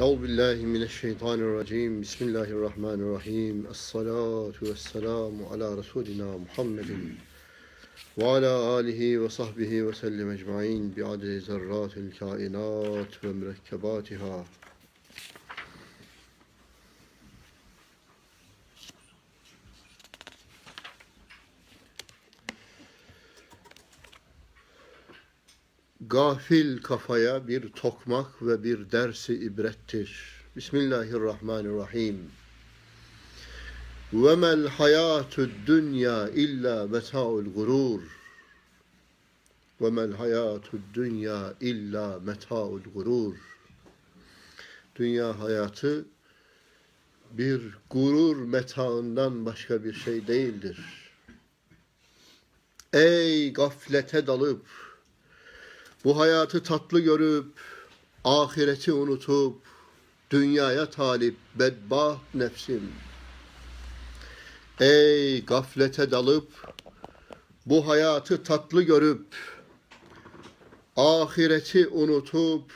أعوذ بالله من الشيطان الرجيم. بسم الله الرحمن الرحيم. الصلاة والسلام على رسولنا محمد وعلى آله وصحبه وسلم أجمعين بعدد ذرات الكائنات ومركباتها. Gafil kafaya bir tokmak ve bir dersi ibrettir. Bismillahirrahmanirrahim. Ve mel hayatud dünya illa meta'ul gurur. Ve mel hayatud dünya illa meta'ul gurur. Dünya hayatı bir gurur metaından başka bir şey değildir. Ey gaflete dalıp bu hayatı tatlı görüp, ahireti unutup, dünyaya talip bedbaht nefsim. Ey gaflete dalıp, bu hayatı tatlı görüp, ahireti unutup,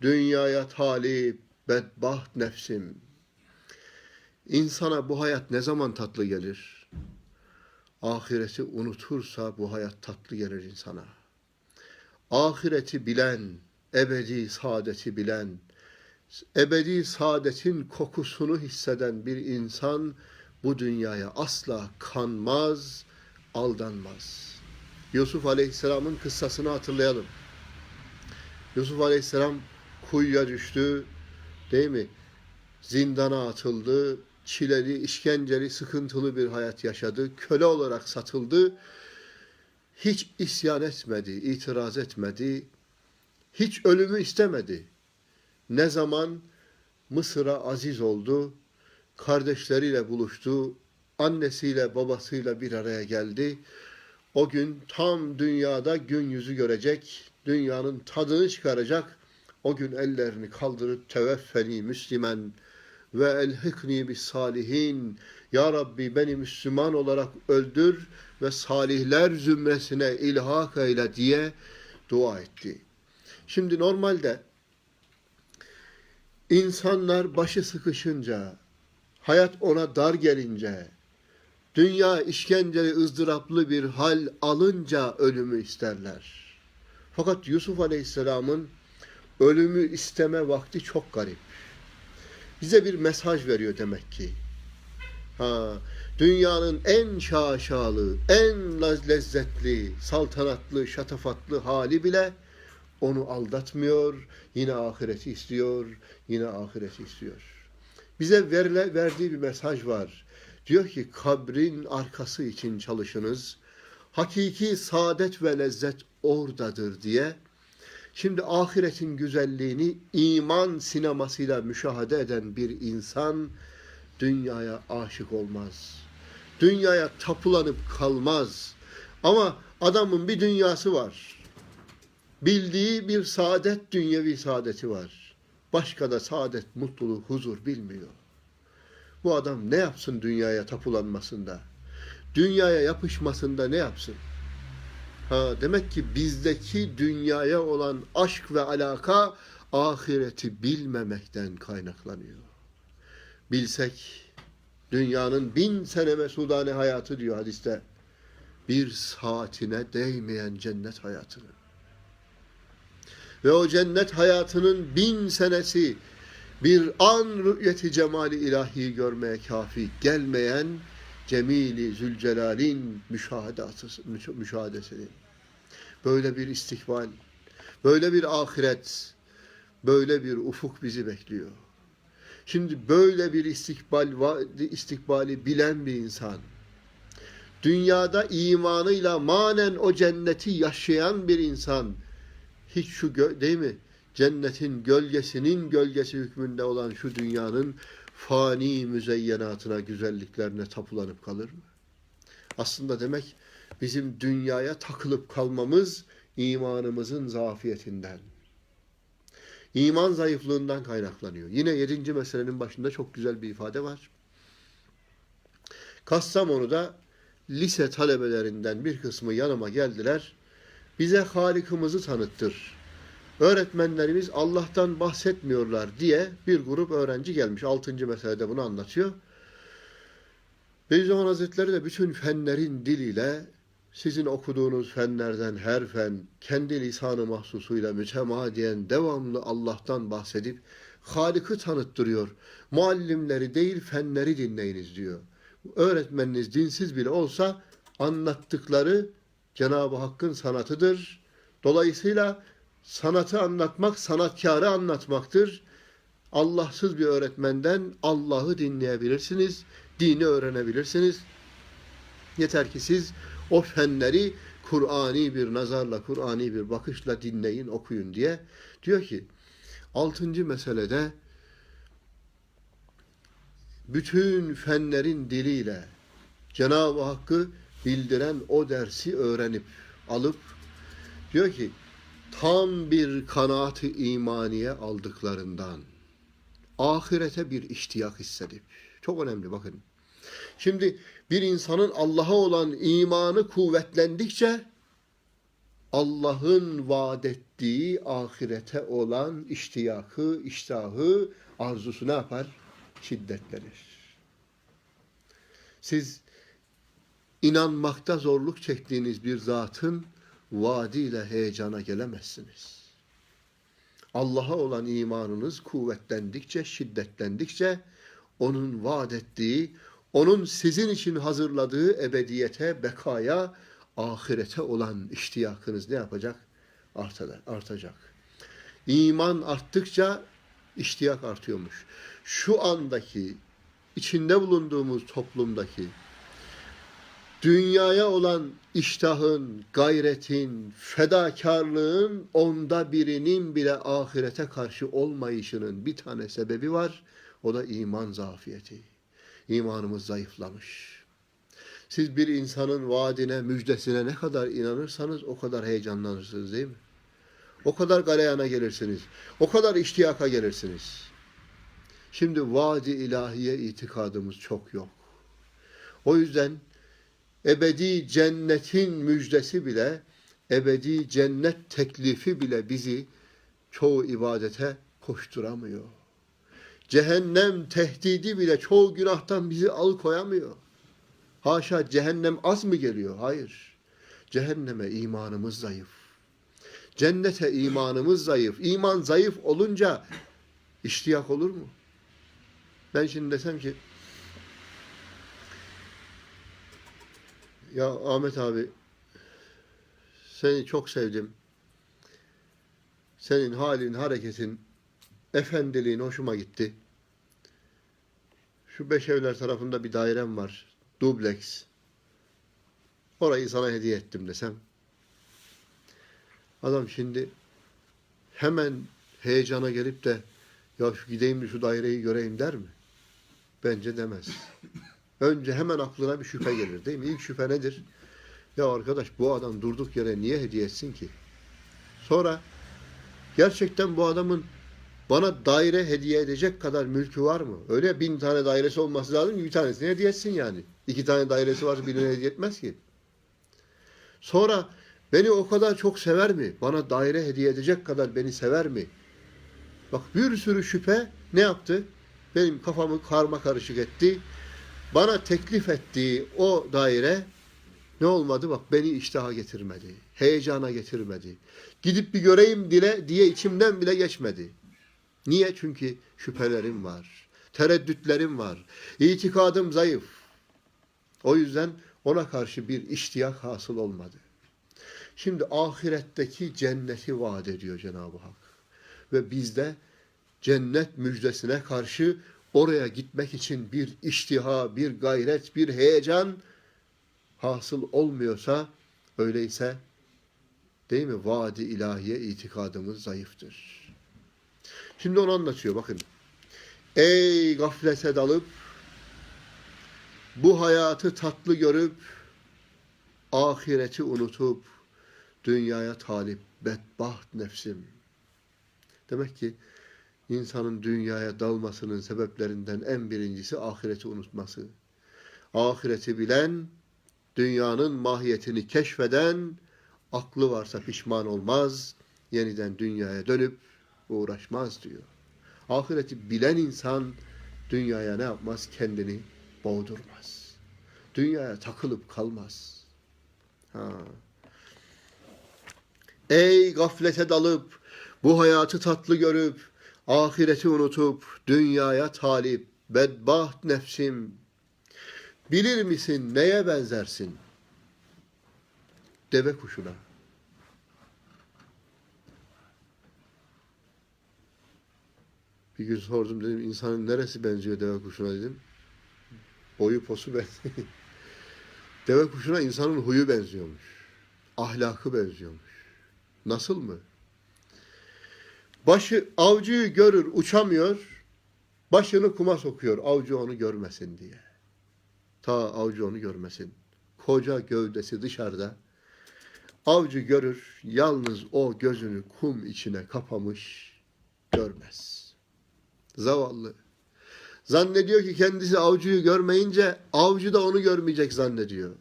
dünyaya talip bedbaht nefsim. İnsana bu hayat ne zaman tatlı gelir? Ahireti unutursa bu hayat tatlı gelir insana ahireti bilen, ebedi saadeti bilen, ebedi saadetin kokusunu hisseden bir insan bu dünyaya asla kanmaz, aldanmaz. Yusuf Aleyhisselam'ın kıssasını hatırlayalım. Yusuf Aleyhisselam kuyuya düştü, değil mi? Zindana atıldı, çileli, işkenceli, sıkıntılı bir hayat yaşadı, köle olarak satıldı hiç isyan etmedi, itiraz etmedi, hiç ölümü istemedi. Ne zaman Mısır'a aziz oldu, kardeşleriyle buluştu, annesiyle babasıyla bir araya geldi. O gün tam dünyada gün yüzü görecek, dünyanın tadını çıkaracak. O gün ellerini kaldırıp teveffeni Müslüman ve elhikni bis salihin. Ya Rabbi beni Müslüman olarak öldür ve salihler zümresine ilhak eyle diye dua etti. Şimdi normalde insanlar başı sıkışınca, hayat ona dar gelince, dünya işkenceli ızdıraplı bir hal alınca ölümü isterler. Fakat Yusuf Aleyhisselam'ın ölümü isteme vakti çok garip. Bize bir mesaj veriyor demek ki. Ha, dünyanın en şaşalı, en lezzetli, saltanatlı, şatafatlı hali bile onu aldatmıyor. Yine ahireti istiyor, yine ahireti istiyor. Bize verile, verdiği bir mesaj var. Diyor ki kabrin arkası için çalışınız. Hakiki saadet ve lezzet oradadır diye. Şimdi ahiretin güzelliğini iman sinemasıyla müşahede eden bir insan dünyaya aşık olmaz. Dünyaya tapulanıp kalmaz. Ama adamın bir dünyası var. Bildiği bir saadet, dünyevi saadeti var. Başka da saadet, mutluluk, huzur bilmiyor. Bu adam ne yapsın dünyaya tapulanmasında? Dünyaya yapışmasında ne yapsın? Ha, demek ki bizdeki dünyaya olan aşk ve alaka ahireti bilmemekten kaynaklanıyor bilsek dünyanın bin sene mesudane hayatı diyor hadiste bir saatine değmeyen cennet hayatını. Ve o cennet hayatının bin senesi bir an rü'yeti cemali ilahi görmeye kafi gelmeyen Cemili Zülcelal'in müşahadesinin. Böyle bir istikbal, böyle bir ahiret, böyle bir ufuk bizi bekliyor. Şimdi böyle bir istikbal istikbali bilen bir insan, dünyada imanıyla manen o cenneti yaşayan bir insan, hiç şu değil mi? Cennetin gölgesinin gölgesi hükmünde olan şu dünyanın fani müzeyyenatına, güzelliklerine tapulanıp kalır mı? Aslında demek bizim dünyaya takılıp kalmamız imanımızın zafiyetinden. İman zayıflığından kaynaklanıyor. Yine yedinci meselenin başında çok güzel bir ifade var. Kastamonu'da lise talebelerinden bir kısmı yanıma geldiler. Bize Halikimizi tanıttır. öğretmenlerimiz Allah'tan bahsetmiyorlar diye bir grup öğrenci gelmiş. Altıncı meselede bunu anlatıyor. Beyzaman Hazretleri de bütün fenlerin diliyle sizin okuduğunuz fenlerden her fen kendi lisanı mahsusuyla mütemadiyen devamlı Allah'tan bahsedip Halık'ı tanıttırıyor. Muallimleri değil fenleri dinleyiniz diyor. Öğretmeniniz dinsiz bile olsa anlattıkları Cenab-ı Hakk'ın sanatıdır. Dolayısıyla sanatı anlatmak sanatkarı anlatmaktır. Allahsız bir öğretmenden Allah'ı dinleyebilirsiniz, dini öğrenebilirsiniz. Yeter ki siz o fenleri Kur'ani bir nazarla, Kur'ani bir bakışla dinleyin, okuyun diye. Diyor ki, altıncı meselede bütün fenlerin diliyle Cenab-ı Hakk'ı bildiren o dersi öğrenip, alıp, diyor ki, tam bir kanaat-ı imaniye aldıklarından, ahirete bir iştiyak hissedip, çok önemli bakın. Şimdi bir insanın Allah'a olan imanı kuvvetlendikçe Allah'ın vaat ettiği ahirete olan iştiyakı, iştahı, arzusu ne yapar? Şiddetlenir. Siz inanmakta zorluk çektiğiniz bir zatın vaadiyle heyecana gelemezsiniz. Allah'a olan imanınız kuvvetlendikçe, şiddetlendikçe onun vaat ettiği, onun sizin için hazırladığı ebediyete, bekaya, ahirete olan iştiyakınız ne yapacak? Artacak. İman arttıkça iştiyak artıyormuş. Şu andaki, içinde bulunduğumuz toplumdaki dünyaya olan iştahın, gayretin, fedakarlığın onda birinin bile ahirete karşı olmayışının bir tane sebebi var. O da iman zafiyeti. İmanımız zayıflamış. Siz bir insanın vaadine, müjdesine ne kadar inanırsanız o kadar heyecanlanırsınız değil mi? O kadar galeyana gelirsiniz. O kadar iştiyaka gelirsiniz. Şimdi vaadi ilahiye itikadımız çok yok. O yüzden ebedi cennetin müjdesi bile, ebedi cennet teklifi bile bizi çoğu ibadete koşturamıyor. Cehennem tehdidi bile çoğu günahtan bizi alıkoyamıyor. Haşa cehennem az mı geliyor? Hayır. Cehenneme imanımız zayıf. Cennete imanımız zayıf. İman zayıf olunca iştiyak olur mu? Ben şimdi desem ki ya Ahmet abi seni çok sevdim. Senin halin, hareketin, efendiliğin hoşuma gitti. Şu beş evler tarafında bir dairem var. Dubleks. Orayı sana hediye ettim desem. Adam şimdi hemen heyecana gelip de ya şu gideyim de şu daireyi göreyim der mi? Bence demez. Önce hemen aklına bir şüphe gelir değil mi? İlk şüphe nedir? Ya arkadaş bu adam durduk yere niye hediye etsin ki? Sonra gerçekten bu adamın bana daire hediye edecek kadar mülkü var mı? Öyle bin tane dairesi olması lazım ki bir tanesini hediye etsin yani. İki tane dairesi varsa birini hediye etmez ki. Sonra beni o kadar çok sever mi? Bana daire hediye edecek kadar beni sever mi? Bak bir sürü şüphe ne yaptı? Benim kafamı karma karışık etti. Bana teklif ettiği o daire ne olmadı? Bak beni iştaha getirmedi. Heyecana getirmedi. Gidip bir göreyim dile diye içimden bile geçmedi. Niye? Çünkü şüphelerim var. Tereddütlerim var. İtikadım zayıf. O yüzden ona karşı bir iştiyak hasıl olmadı. Şimdi ahiretteki cenneti vaat ediyor Cenab-ı Hak. Ve bizde cennet müjdesine karşı oraya gitmek için bir iştiha, bir gayret, bir heyecan hasıl olmuyorsa öyleyse değil mi? Vaadi ilahiye itikadımız zayıftır. Şimdi onu anlatıyor bakın. Ey gaflete dalıp bu hayatı tatlı görüp ahireti unutup dünyaya talip bedbaht nefsim. Demek ki insanın dünyaya dalmasının sebeplerinden en birincisi ahireti unutması. Ahireti bilen, dünyanın mahiyetini keşfeden, aklı varsa pişman olmaz, yeniden dünyaya dönüp uğraşmaz diyor. Ahireti bilen insan dünyaya ne yapmaz? Kendini boğdurmaz. Dünyaya takılıp kalmaz. Ha. Ey gaflete dalıp, bu hayatı tatlı görüp, ahireti unutup, dünyaya talip, bedbaht nefsim, bilir misin neye benzersin? Deve kuşuna. Bir gün sordum dedim insanın neresi benziyor deve kuşuna dedim. Boyu posu benziyor. deve kuşuna insanın huyu benziyormuş. Ahlakı benziyormuş. Nasıl mı? Başı avcıyı görür uçamıyor. Başını kuma sokuyor avcı onu görmesin diye. Ta avcı onu görmesin. Koca gövdesi dışarıda. Avcı görür yalnız o gözünü kum içine kapamış görmez. Zavallı. Zannediyor ki kendisi avcıyı görmeyince avcı da onu görmeyecek zannediyor.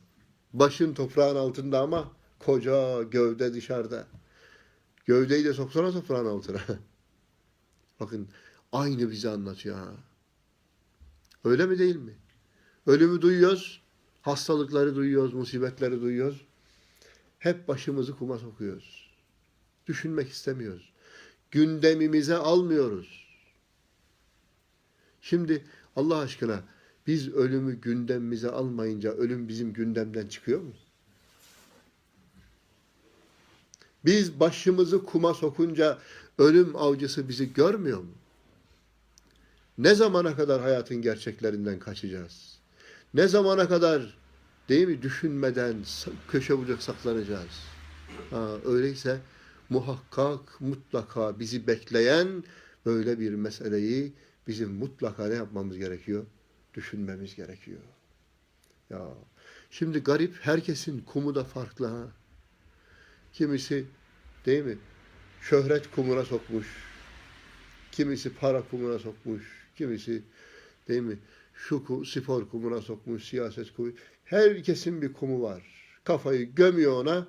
Başın toprağın altında ama koca gövde dışarıda. Gövdeyi de soksana toprağın altına. Bakın aynı bize anlatıyor ha. Öyle mi değil mi? Ölümü duyuyoruz, hastalıkları duyuyoruz, musibetleri duyuyoruz. Hep başımızı kuma sokuyoruz. Düşünmek istemiyoruz. Gündemimize almıyoruz. Şimdi Allah aşkına biz ölümü gündemimize almayınca ölüm bizim gündemden çıkıyor mu? Biz başımızı kuma sokunca ölüm avcısı bizi görmüyor mu? Ne zamana kadar hayatın gerçeklerinden kaçacağız? Ne zamana kadar değil mi düşünmeden köşe bucak saklanacağız? Ha, öyleyse muhakkak mutlaka bizi bekleyen böyle bir meseleyi bizim mutlaka ne yapmamız gerekiyor? Düşünmemiz gerekiyor. Ya şimdi garip herkesin kumu da farklı ha. Kimisi değil mi? Şöhret kumuna sokmuş. Kimisi para kumuna sokmuş. Kimisi değil mi? Şu spor kumuna sokmuş, siyaset kumu. Herkesin bir kumu var. Kafayı gömüyor ona.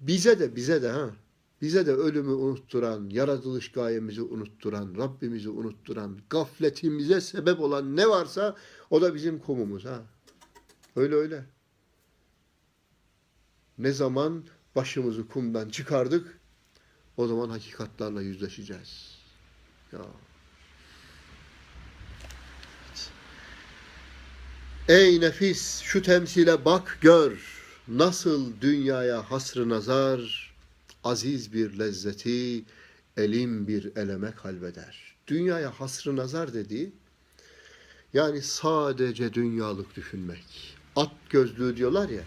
Bize de bize de ha. Bize de ölümü unutturan, yaratılış gayemizi unutturan, Rabbimizi unutturan, gafletimize sebep olan ne varsa o da bizim kumumuz ha. Öyle öyle. Ne zaman başımızı kumdan çıkardık, o zaman hakikatlarla yüzleşeceğiz. Ya. Ey nefis şu temsile bak gör, nasıl dünyaya hasrı nazar, aziz bir lezzeti, elim bir eleme kalbeder. Dünyaya hasrı nazar dediği, yani sadece dünyalık düşünmek. At gözlüğü diyorlar ya,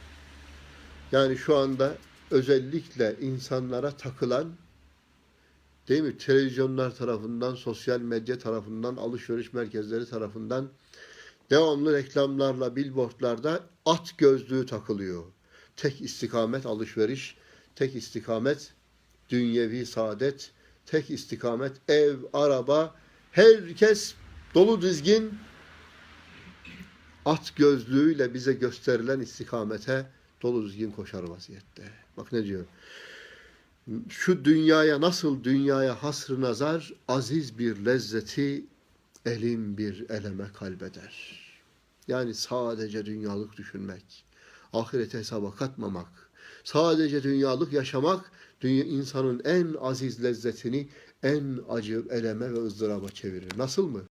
yani şu anda özellikle insanlara takılan, değil mi? Televizyonlar tarafından, sosyal medya tarafından, alışveriş merkezleri tarafından devamlı reklamlarla, billboardlarda at gözlüğü takılıyor. Tek istikamet alışveriş, tek istikamet dünyevi saadet, tek istikamet ev, araba, herkes dolu dizgin at gözlüğüyle bize gösterilen istikamete dolu düzgün koşar vaziyette. Bak ne diyor? Şu dünyaya nasıl dünyaya hasrı nazar, aziz bir lezzeti elim bir eleme kalbeder. Yani sadece dünyalık düşünmek, ahirete hesaba katmamak, sadece dünyalık yaşamak, dünya insanın en aziz lezzetini en acı eleme ve ızdıraba çevirir. Nasıl mı?